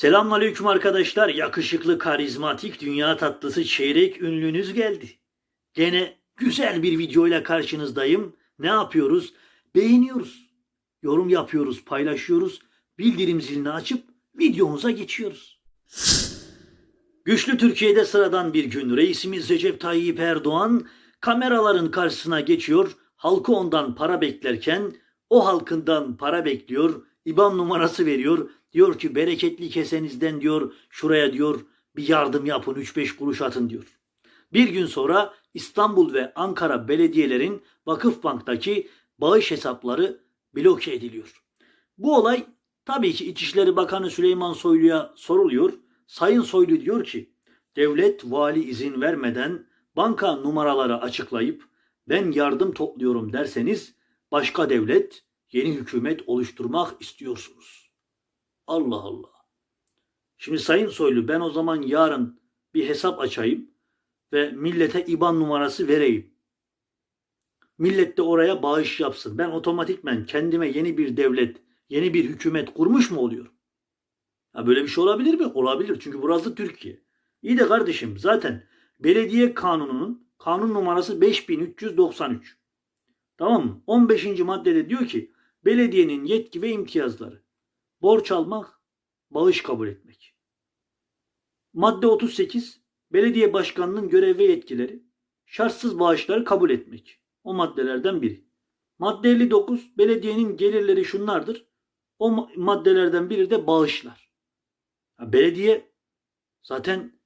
Selamünaleyküm arkadaşlar. Yakışıklı, karizmatik, dünya tatlısı çeyrek ünlünüz geldi. Gene güzel bir videoyla karşınızdayım. Ne yapıyoruz? Beğeniyoruz. Yorum yapıyoruz, paylaşıyoruz. Bildirim zilini açıp videomuza geçiyoruz. Güçlü Türkiye'de sıradan bir gün reisimiz Recep Tayyip Erdoğan kameraların karşısına geçiyor. Halkı ondan para beklerken o halkından para bekliyor. İBAN numarası veriyor. Diyor ki bereketli kesenizden diyor şuraya diyor bir yardım yapın 3-5 kuruş atın diyor. Bir gün sonra İstanbul ve Ankara belediyelerin Vakıfbank'taki bağış hesapları bloke ediliyor. Bu olay tabii ki İçişleri Bakanı Süleyman Soylu'ya soruluyor. Sayın Soylu diyor ki devlet vali izin vermeden banka numaraları açıklayıp ben yardım topluyorum derseniz başka devlet yeni hükümet oluşturmak istiyorsunuz. Allah Allah. Şimdi Sayın Soylu ben o zaman yarın bir hesap açayım ve millete IBAN numarası vereyim. Millet de oraya bağış yapsın. Ben otomatikmen kendime yeni bir devlet, yeni bir hükümet kurmuş mu oluyorum? Ha böyle bir şey olabilir mi? Olabilir. Çünkü burası Türkiye. İyi de kardeşim zaten belediye kanununun kanun numarası 5393. Tamam mı? 15. maddede diyor ki belediyenin yetki ve imtiyazları. Borç almak, bağış kabul etmek. Madde 38 belediye başkanının görev ve yetkileri. Şartsız bağışları kabul etmek. O maddelerden biri. Madde 59 belediyenin gelirleri şunlardır. O ma- maddelerden biri de bağışlar. Ya belediye zaten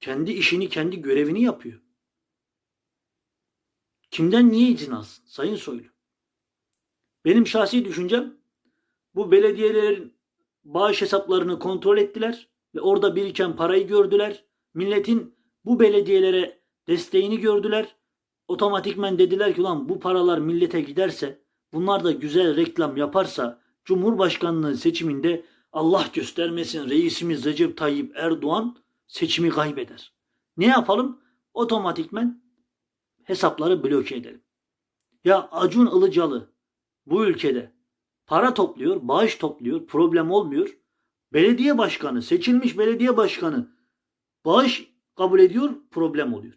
kendi işini, kendi görevini yapıyor. Kimden niye izin alsın? Sayın Soylu. Benim şahsi düşüncem bu belediyelerin bağış hesaplarını kontrol ettiler ve orada biriken parayı gördüler. Milletin bu belediyelere desteğini gördüler. Otomatikmen dediler ki lan bu paralar millete giderse bunlar da güzel reklam yaparsa Cumhurbaşkanlığı seçiminde Allah göstermesin reisimiz Recep Tayyip Erdoğan seçimi kaybeder. Ne yapalım? Otomatikmen hesapları bloke edelim. Ya Acun Ilıcalı bu ülkede para topluyor, bağış topluyor, problem olmuyor. Belediye başkanı, seçilmiş belediye başkanı bağış kabul ediyor, problem oluyor.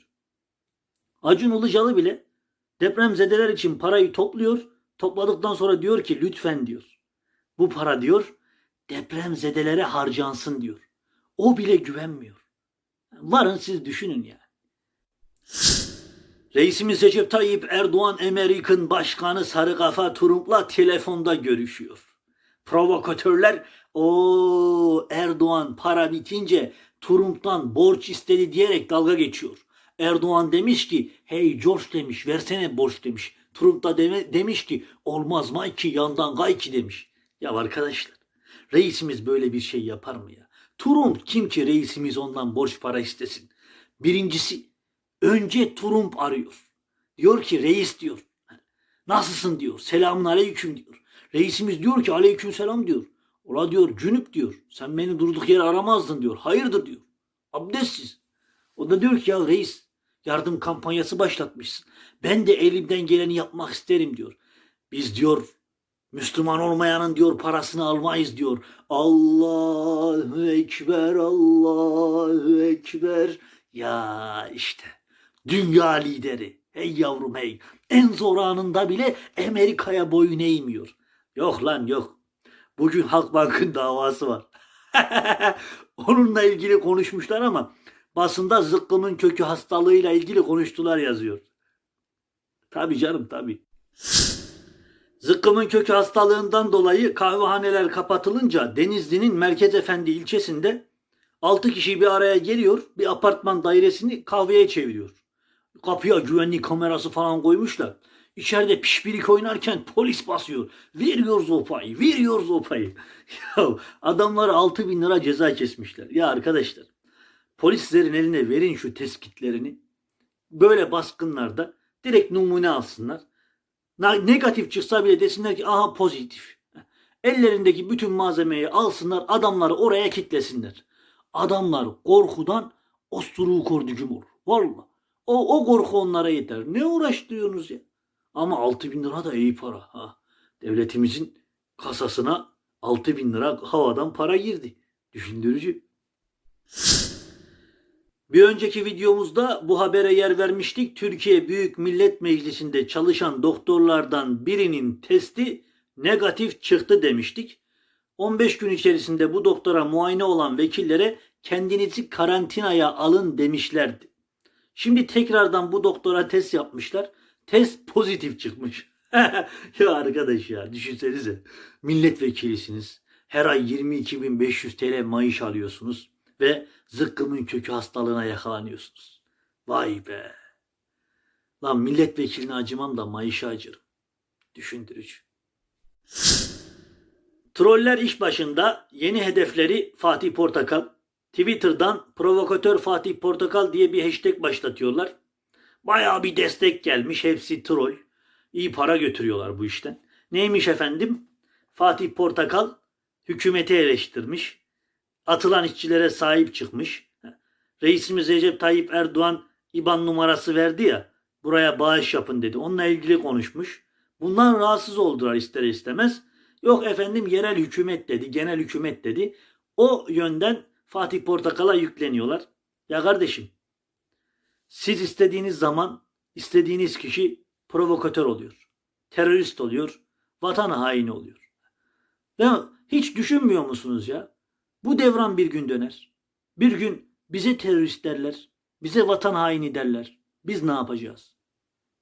Acun Ilıcalı bile depremzedeler için parayı topluyor. Topladıktan sonra diyor ki lütfen diyor. Bu para diyor depremzedelere harcansın diyor. O bile güvenmiyor. Varın siz düşünün ya. Reisimiz Recep Tayyip Erdoğan Amerikan Başkanı Sarı Kafa Trump'la telefonda görüşüyor. Provokatörler o Erdoğan para bitince Trump'tan borç istedi diyerek dalga geçiyor. Erdoğan demiş ki hey George demiş versene borç demiş. Trump da deme, demiş ki olmaz Mikey yandan kay ki demiş. Ya arkadaşlar reisimiz böyle bir şey yapar mı ya? Trump kim ki reisimiz ondan borç para istesin? Birincisi önce Trump arıyor. Diyor ki reis diyor. Nasılsın diyor. Selamun aleyküm diyor. Reisimiz diyor ki aleyküm selam diyor. Ola diyor cünüp diyor. Sen beni durduk yere aramazdın diyor. Hayırdır diyor. Abdestsiz. O da diyor ki ya reis yardım kampanyası başlatmışsın. Ben de elimden geleni yapmak isterim diyor. Biz diyor Müslüman olmayanın diyor parasını almayız diyor. Allahu Ekber, Allahu Ekber. Ya işte dünya lideri. Hey yavrum hey. En zor anında bile Amerika'ya boyun eğmiyor. Yok lan yok. Bugün Halkbank'ın davası var. Onunla ilgili konuşmuşlar ama basında zıkkımın kökü hastalığıyla ilgili konuştular yazıyor. Tabii canım tabii. Zıkkımın kökü hastalığından dolayı kahvehaneler kapatılınca Denizli'nin Merkez Efendi ilçesinde 6 kişi bir araya geliyor. Bir apartman dairesini kahveye çeviriyor. Kapıya güvenlik kamerası falan koymuşlar. İçeride pişpirik oynarken polis basıyor. Veriyoruz o payı, veriyoruz o payı. Ya adamlar 6 bin lira ceza kesmişler. Ya arkadaşlar polislerin eline verin şu tespitlerini. Böyle baskınlarda direkt numune alsınlar. Negatif çıksa bile desinler ki aha pozitif. Ellerindeki bütün malzemeyi alsınlar adamları oraya kitlesinler. Adamlar korkudan osturuğu kordücüm olur. Valla. O, o korku onlara yeter. Ne uğraştırıyorsunuz ya? Ama 6 bin lira da iyi para. Ha. Devletimizin kasasına 6 bin lira havadan para girdi. Düşündürücü. Bir önceki videomuzda bu habere yer vermiştik. Türkiye Büyük Millet Meclisi'nde çalışan doktorlardan birinin testi negatif çıktı demiştik. 15 gün içerisinde bu doktora muayene olan vekillere kendinizi karantinaya alın demişlerdi. Şimdi tekrardan bu doktora test yapmışlar. Test pozitif çıkmış. ya arkadaş ya düşünsenize. Milletvekilisiniz. Her ay 22.500 TL maaş alıyorsunuz ve zıkkımın kökü hastalığına yakalanıyorsunuz. Vay be. Lan milletvekiline acımam da maaşa acırım. Düşündürücü. Troller iş başında yeni hedefleri Fatih Portakal. Twitter'dan provokatör Fatih Portakal diye bir hashtag başlatıyorlar. Bayağı bir destek gelmiş. Hepsi troll. İyi para götürüyorlar bu işten. Neymiş efendim? Fatih Portakal hükümeti eleştirmiş. Atılan işçilere sahip çıkmış. Reisimiz Recep Tayyip Erdoğan IBAN numarası verdi ya. Buraya bağış yapın dedi. Onunla ilgili konuşmuş. Bundan rahatsız oldular ister istemez. Yok efendim yerel hükümet dedi, genel hükümet dedi. O yönden Fatih Portakal'a yükleniyorlar. Ya kardeşim siz istediğiniz zaman istediğiniz kişi provokatör oluyor. Terörist oluyor. Vatan haini oluyor. Ya hiç düşünmüyor musunuz ya? Bu devran bir gün döner. Bir gün bize terörist derler. Bize vatan haini derler. Biz ne yapacağız?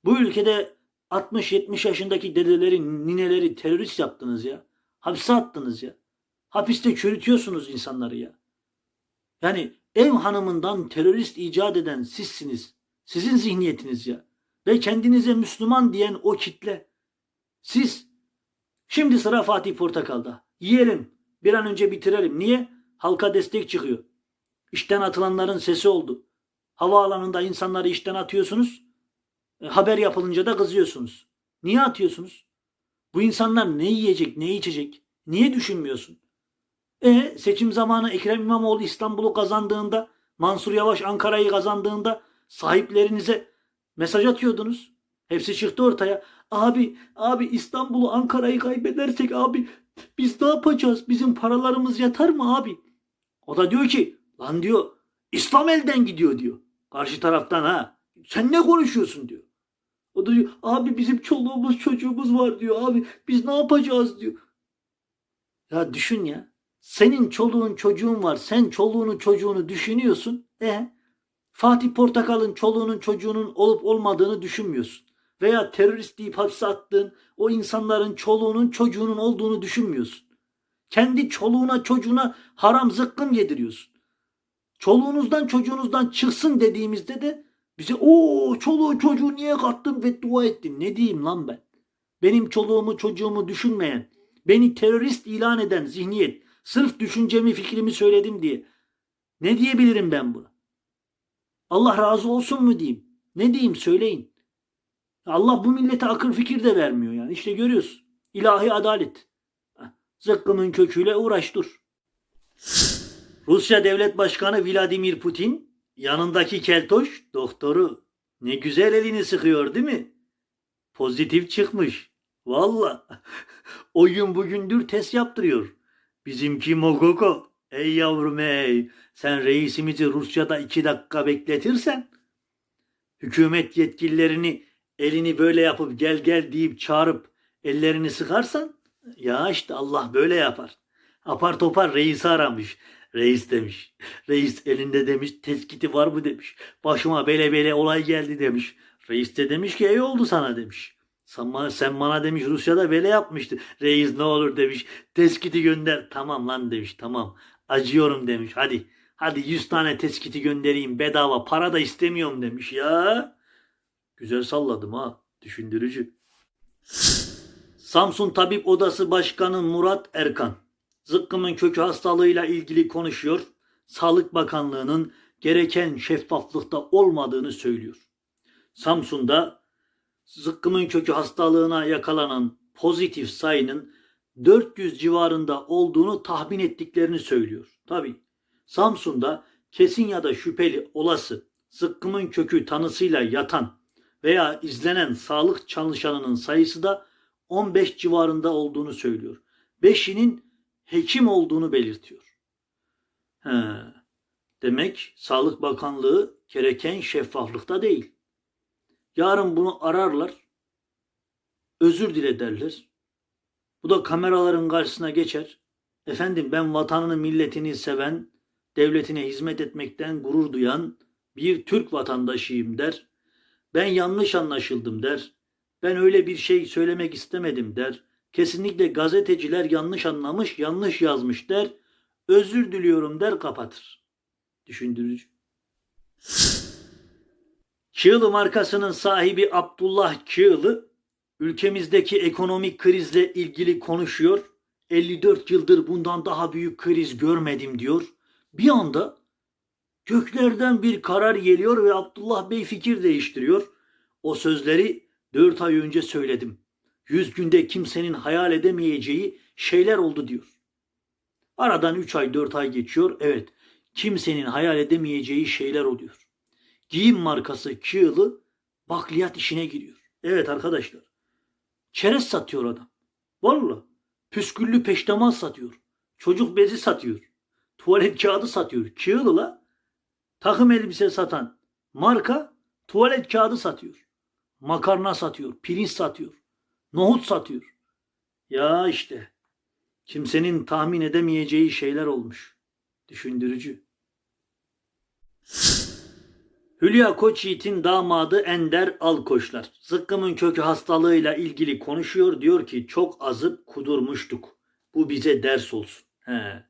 Bu ülkede 60-70 yaşındaki dedeleri, nineleri terörist yaptınız ya. Hapse attınız ya. Hapiste çürütüyorsunuz insanları ya. Yani ev hanımından terörist icat eden sizsiniz. Sizin zihniyetiniz ya. Ve kendinize Müslüman diyen o kitle. Siz. Şimdi sıra Fatih Portakal'da. Yiyelim. Bir an önce bitirelim. Niye? Halka destek çıkıyor. İşten atılanların sesi oldu. Havaalanında insanları işten atıyorsunuz. E, haber yapılınca da kızıyorsunuz. Niye atıyorsunuz? Bu insanlar ne yiyecek, ne içecek? Niye düşünmüyorsun? E seçim zamanı Ekrem İmamoğlu İstanbul'u kazandığında, Mansur Yavaş Ankara'yı kazandığında sahiplerinize mesaj atıyordunuz. Hepsi çıktı ortaya. Abi, abi İstanbul'u Ankara'yı kaybedersek abi biz ne yapacağız? Bizim paralarımız yatar mı abi? O da diyor ki lan diyor İslam elden gidiyor diyor. Karşı taraftan ha. Sen ne konuşuyorsun diyor. O da diyor abi bizim çoluğumuz çocuğumuz var diyor abi biz ne yapacağız diyor. Ya düşün ya. Senin çoluğun çocuğun var. Sen çoluğunu çocuğunu düşünüyorsun. E Fatih Portakal'ın çoluğunun çocuğunun olup olmadığını düşünmüyorsun. Veya terörist deyip hapse attığın o insanların çoluğunun çocuğunun olduğunu düşünmüyorsun. Kendi çoluğuna çocuğuna haram zıkkım yediriyorsun. Çoluğunuzdan çocuğunuzdan çıksın dediğimizde de bize o çoluğu çocuğu niye kattın ve dua ettin. Ne diyeyim lan ben? Benim çoluğumu çocuğumu düşünmeyen, beni terörist ilan eden zihniyet, sırf düşüncemi fikrimi söyledim diye. Ne diyebilirim ben buna? Allah razı olsun mu diyeyim? Ne diyeyim söyleyin. Allah bu millete akıl fikir de vermiyor yani. İşte görüyorsun. İlahi adalet. Zıkkımın köküyle uğraş dur. Rusya Devlet Başkanı Vladimir Putin yanındaki keltoş doktoru ne güzel elini sıkıyor değil mi? Pozitif çıkmış. Valla. O gün bugündür test yaptırıyor. Bizimki Mogoko. Ey yavrum ey. Sen reisimizi Rusya'da iki dakika bekletirsen hükümet yetkililerini elini böyle yapıp gel gel deyip çağırıp ellerini sıkarsan ya işte Allah böyle yapar. Apar topar reisi aramış. Reis demiş. Reis elinde demiş teskiti var mı demiş. Başıma bele bele olay geldi demiş. Reis de demiş ki iyi oldu sana demiş. Sen bana, sen bana demiş Rusya'da bele yapmıştı. Reis ne olur demiş. Teskiti gönder. Tamam lan demiş tamam. Acıyorum demiş. Hadi hadi 100 tane teskiti göndereyim bedava. Para da istemiyorum demiş ya. Güzel salladım ha. Düşündürücü. Samsun Tabip Odası Başkanı Murat Erkan zıkkımın kökü hastalığıyla ilgili konuşuyor. Sağlık Bakanlığı'nın gereken şeffaflıkta olmadığını söylüyor. Samsun'da zıkkımın kökü hastalığına yakalanan pozitif sayının 400 civarında olduğunu tahmin ettiklerini söylüyor. Tabi Samsun'da kesin ya da şüpheli olası zıkkımın kökü tanısıyla yatan veya izlenen sağlık çalışanının sayısı da 15 civarında olduğunu söylüyor. Beşinin hekim olduğunu belirtiyor. He. Demek Sağlık Bakanlığı gereken şeffaflıkta değil. Yarın bunu ararlar. Özür dile derler. Bu da kameraların karşısına geçer. Efendim ben vatanını milletini seven, devletine hizmet etmekten gurur duyan bir Türk vatandaşıyım der. Ben yanlış anlaşıldım der. Ben öyle bir şey söylemek istemedim der. Kesinlikle gazeteciler yanlış anlamış, yanlış yazmış der. Özür diliyorum der kapatır. Düşündürücü. Çığlı markasının sahibi Abdullah Çığlı ülkemizdeki ekonomik krizle ilgili konuşuyor. 54 yıldır bundan daha büyük kriz görmedim diyor. Bir anda göklerden bir karar geliyor ve Abdullah Bey fikir değiştiriyor. O sözleri 4 ay önce söyledim. 100 günde kimsenin hayal edemeyeceği şeyler oldu diyor. Aradan 3 ay 4 ay geçiyor. Evet kimsenin hayal edemeyeceği şeyler oluyor. Giyim markası Kığlı bakliyat işine giriyor. Evet arkadaşlar. Çerez satıyor adam. Valla. Püsküllü peştemal satıyor. Çocuk bezi satıyor. Tuvalet kağıdı satıyor. Kığlı la. Takım elbise satan marka tuvalet kağıdı satıyor. Makarna satıyor. Pirinç satıyor. Nohut satıyor. Ya işte. Kimsenin tahmin edemeyeceği şeyler olmuş. Düşündürücü. Hülya Koçyiğit'in damadı Ender Alkoçlar. Zıkkımın kökü hastalığıyla ilgili konuşuyor. Diyor ki çok azıp kudurmuştuk. Bu bize ders olsun. He.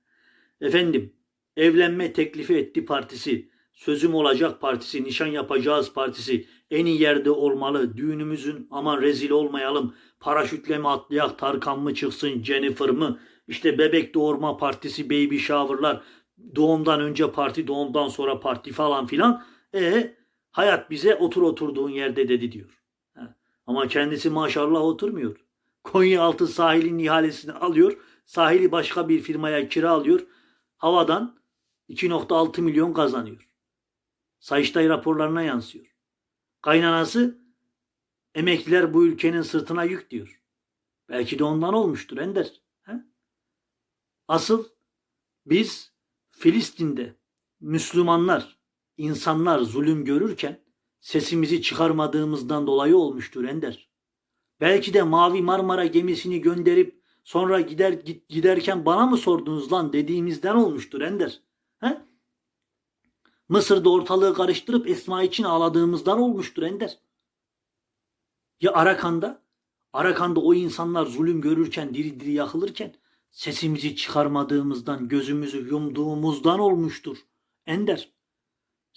Efendim evlenme teklifi etti partisi. Sözüm olacak partisi, nişan yapacağız partisi. En iyi yerde olmalı. Düğünümüzün aman rezil olmayalım. Paraşütle mi atlayak, Tarkan mı çıksın, Jennifer mı? İşte bebek doğurma partisi, baby shower'lar. Doğumdan önce parti, doğumdan sonra parti falan filan. E hayat bize otur oturduğun yerde dedi diyor. Ama kendisi maşallah oturmuyor. Konyaaltı sahilin ihalesini alıyor. Sahili başka bir firmaya kiralıyor. Havadan 2.6 milyon kazanıyor. Sayıştay raporlarına yansıyor. Kaynanası emekliler bu ülkenin sırtına yük diyor. Belki de ondan olmuştur Ender. He? Asıl biz Filistin'de Müslümanlar, insanlar zulüm görürken sesimizi çıkarmadığımızdan dolayı olmuştur Ender. Belki de Mavi Marmara gemisini gönderip sonra gider giderken bana mı sordunuz lan dediğimizden olmuştur Ender. He? Mısır'da ortalığı karıştırıp Esma için ağladığımızdan olmuştur Ender. Ya Arakan'da? Arakan'da o insanlar zulüm görürken, diri diri yakılırken sesimizi çıkarmadığımızdan, gözümüzü yumduğumuzdan olmuştur. Ender.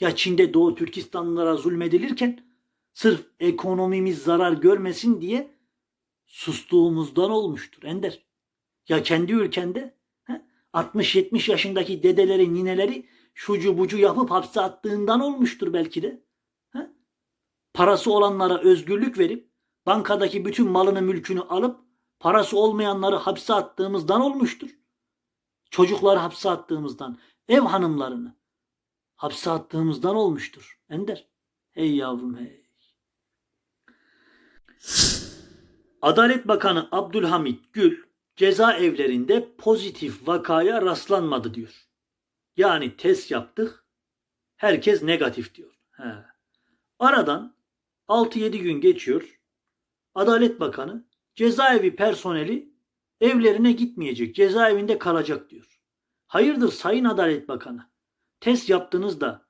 Ya Çin'de Doğu Türkistanlılara zulmedilirken sırf ekonomimiz zarar görmesin diye sustuğumuzdan olmuştur Ender. Ya kendi ülkende 60-70 yaşındaki dedeleri, nineleri şucu bucu yapıp hapse attığından olmuştur belki de. He? Parası olanlara özgürlük verip bankadaki bütün malını mülkünü alıp parası olmayanları hapse attığımızdan olmuştur. Çocukları hapse attığımızdan, ev hanımlarını hapse attığımızdan olmuştur. Ender. Hey yavrum hey. Adalet Bakanı Abdülhamit Gül cezaevlerinde pozitif vakaya rastlanmadı diyor. Yani test yaptık. Herkes negatif diyor. He. Aradan 6-7 gün geçiyor. Adalet Bakanı cezaevi personeli evlerine gitmeyecek. Cezaevinde kalacak diyor. Hayırdır Sayın Adalet Bakanı? Test yaptığınızda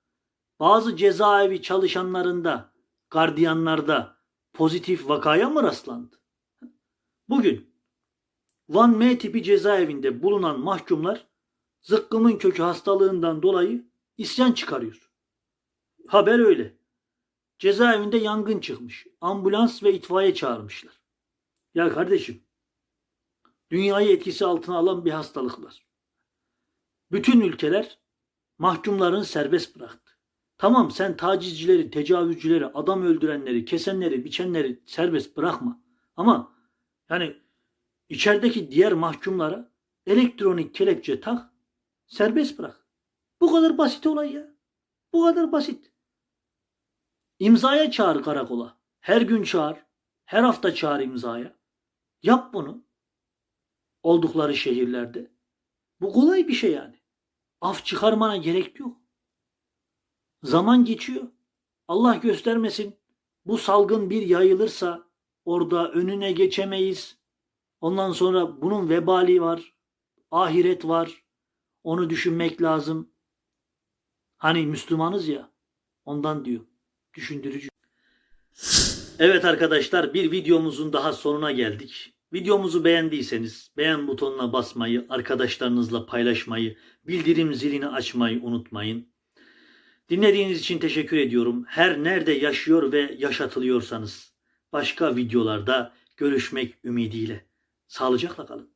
bazı cezaevi çalışanlarında, gardiyanlarda pozitif vakaya mı rastlandı? Bugün Van M tipi cezaevinde bulunan mahkumlar zıkkımın kökü hastalığından dolayı isyan çıkarıyor. Haber öyle. Cezaevinde yangın çıkmış. Ambulans ve itfaiye çağırmışlar. Ya kardeşim, dünyayı etkisi altına alan bir hastalık var. Bütün ülkeler mahkumlarını serbest bıraktı. Tamam sen tacizcileri, tecavüzcüleri, adam öldürenleri, kesenleri, biçenleri serbest bırakma. Ama yani içerideki diğer mahkumlara elektronik kelepçe tak, serbest bırak. Bu kadar basit olay ya. Bu kadar basit. İmzaya çağır karakola. Her gün çağır. Her hafta çağır imzaya. Yap bunu. Oldukları şehirlerde. Bu kolay bir şey yani. Af çıkarmana gerek yok. Zaman geçiyor. Allah göstermesin. Bu salgın bir yayılırsa orada önüne geçemeyiz. Ondan sonra bunun vebali var. Ahiret var. Onu düşünmek lazım. Hani Müslümanız ya. Ondan diyor. Düşündürücü. Evet arkadaşlar bir videomuzun daha sonuna geldik. Videomuzu beğendiyseniz beğen butonuna basmayı, arkadaşlarınızla paylaşmayı, bildirim zilini açmayı unutmayın. Dinlediğiniz için teşekkür ediyorum. Her nerede yaşıyor ve yaşatılıyorsanız başka videolarda görüşmek ümidiyle. Sağlıcakla kalın.